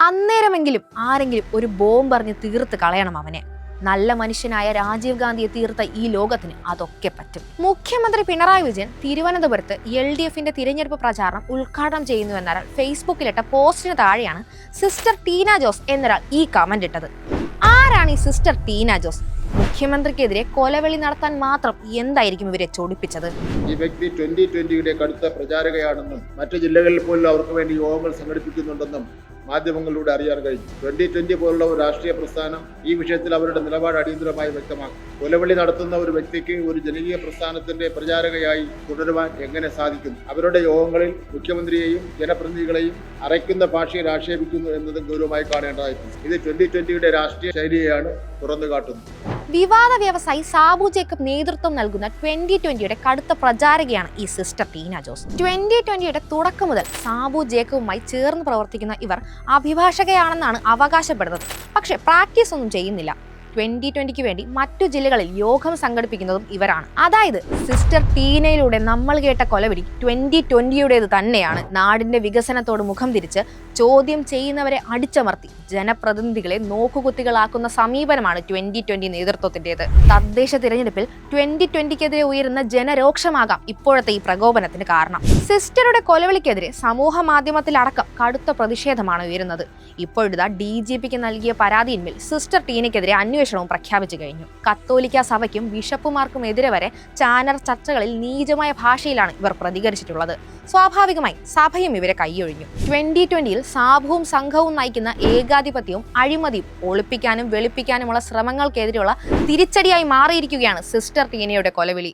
അന്നേരമെങ്കിലും ആരെങ്കിലും ഒരു ബോംബ് പറഞ്ഞ് തീർത്ത് കളയണം അവനെ. നല്ല മനുഷ്യനായ രാജീവ് ഗാന്ധിയെ തീർത്ത ഈ ലോകത്തിന് അതൊക്കെ പറ്റും. മുഖ്യമന്ത്രി പിണറായി വിജയൻ തിരുവനന്തപുരത്ത് എൽ ഡി എഫിന്റെ തിരഞ്ഞെടുപ്പ് പ്രചാരണം ഉദ്ഘാടനം ചെയ്യുന്നുവെന്നൊരാൾ ഫേസ്ബുക്കിലിട്ട പോസ്റ്റിന് താഴെയാണ് സിസ്റ്റർ ടീന ജോസ് എന്നൊരാൾ ഈ കമന്റ് ഇട്ടത്. ആരാണ് ഈ സിസ്റ്റർ ടീന ജോസ്? മുഖ്യമന്ത്രിക്കെതിരെ കൊലവെളി നടത്താൻ മാത്രം എന്തായിരിക്കും ഇവരെ ചോടിപ്പിച്ചത്? ഈ വ്യക്തി ട്വന്റി ട്വന്റിയുടെ കടുത്ത പ്രചാരകയാണെന്നും മറ്റു ജില്ലകളിൽ പോലും അവർക്ക് വേണ്ടി യോഗങ്ങൾ സംഘടിപ്പിക്കുന്നുണ്ടെന്നും മാധ്യമങ്ങളിലൂടെ അറിയാൻ കഴിഞ്ഞു. ട്വന്റി ട്വന്റി പോലുള്ള ഒരു രാഷ്ട്രീയ പ്രസ്ഥാനം ഈ വിഷയത്തിൽ അവരുടെ നിലപാട് അടിയന്തരമായി വ്യക്തമാക്കും. കൊലവിളി നടത്തുന്ന ഒരു വ്യക്തിക്ക് ഒരു ജനകീയ പ്രസ്ഥാനത്തിന്റെ പ്രചാരകയായി തുടരുവാൻ എങ്ങനെ സാധിക്കും അവരുടെ യോഗങ്ങളിൽ മുഖ്യമന്ത്രിയെയും ജനപ്രതിനിധികളെയും അറയ്ക്കുന്ന ഭാഷയിൽ ആക്ഷേപിക്കുന്നു എന്നതും ഗൗരവമായി കാണേണ്ടതായിട്ടുണ്ട്. ഇത് ട്വന്റി ട്വന്റിയുടെ രാഷ്ട്രീയ ശൈലിയെയാണ് തുറന്നു കാട്ടുന്നു വിവാദ വ്യവസായി സാബു ജേക്കബ് നേതൃത്വം നൽകുന്ന ട്വന്റി ട്വന്റിയുടെ കടുത്ത പ്രചാരകയാണ് ഈ സിസ്റ്റർ ടീന ജോസ്. ട്വന്റി ട്വന്റിയുടെ തുടക്കം മുതൽ സാബു ജേക്കബുമായി ചേർന്ന് പ്രവർത്തിക്കുന്ന ഇവർ അഭിഭാഷകയാണെന്നാണ് അവകാശപ്പെടുന്നത്. പക്ഷേ പ്രാക്ടീസ് ഒന്നും ചെയ്യുന്നില്ല. ട്വന്റി ട്വന്റിക്ക് വേണ്ടി മറ്റു ജില്ലകളിൽ യോഗം സംഘടിപ്പിക്കുന്നതും ഇവരാണ്. അതായത് സിസ്റ്റർ ടീനയിലൂടെ നമ്മൾ കേട്ട കൊലപിടി ട്വന്റി ട്വന്റിയുടേത് തന്നെയാണ്. നാടിന്റെ വികസനത്തോട് മുഖം തിരിച്ച് ചോദ്യം ചെയ്യുന്നവരെ അടിച്ചമർത്തി ജനപ്രതിനിധികളെ നോക്കുകുത്തികളാക്കുന്ന സമീപനമാണ് ട്വന്റി ട്വന്റി നേതൃത്വത്തിന്റേത് തദ്ദേശ തിരഞ്ഞെടുപ്പിൽ ട്വന്റി ട്വന്റിക്കെതിരെ ഉയരുന്ന ജനരോക്ഷമാകാം ഇപ്പോഴത്തെ ഈ പ്രകോപനത്തിന് കാരണം. സിസ്റ്ററുടെ കൊലവിളിക്കെതിരെ സമൂഹ മാധ്യമത്തിലടക്കം കടുത്ത പ്രതിഷേധമാണ് ഉയരുന്നത്. ഇപ്പോഴിതാ ഡി ജി പിക്ക് നൽകിയ പരാതിയിന്മേൽ സിസ്റ്റർ ടീനയ്ക്കെതിരെ അന്വേഷണവും പ്രഖ്യാപിച്ചു കഴിഞ്ഞു. കത്തോലിക്ക സഭയ്ക്കും ബിഷപ്പുമാർക്കും എതിരെ വരെ ചാനൽ ചർച്ചകളിൽ നീചമായ ഭാഷയിലാണ് ഇവർ പ്രതികരിച്ചിട്ടുള്ളത്. സ്വാഭാവികമായി സഭയും ഇവരെ കൈയൊഴിഞ്ഞു. ട്വന്റി ട്വന്റിയിൽ സാഭുവും സംഘവും നയിക്കുന്ന ഏകാധിപത്യവും അഴിമതിയും ഒളിപ്പിക്കാനും വെളുപ്പിക്കാനുമുള്ള ശ്രമങ്ങൾക്കെതിരെയുള്ള തിരിച്ചടിയായി മാറിയിരിക്കുകയാണ് സിസ്റ്റർ ടീനയുടെ കൊലവിളി.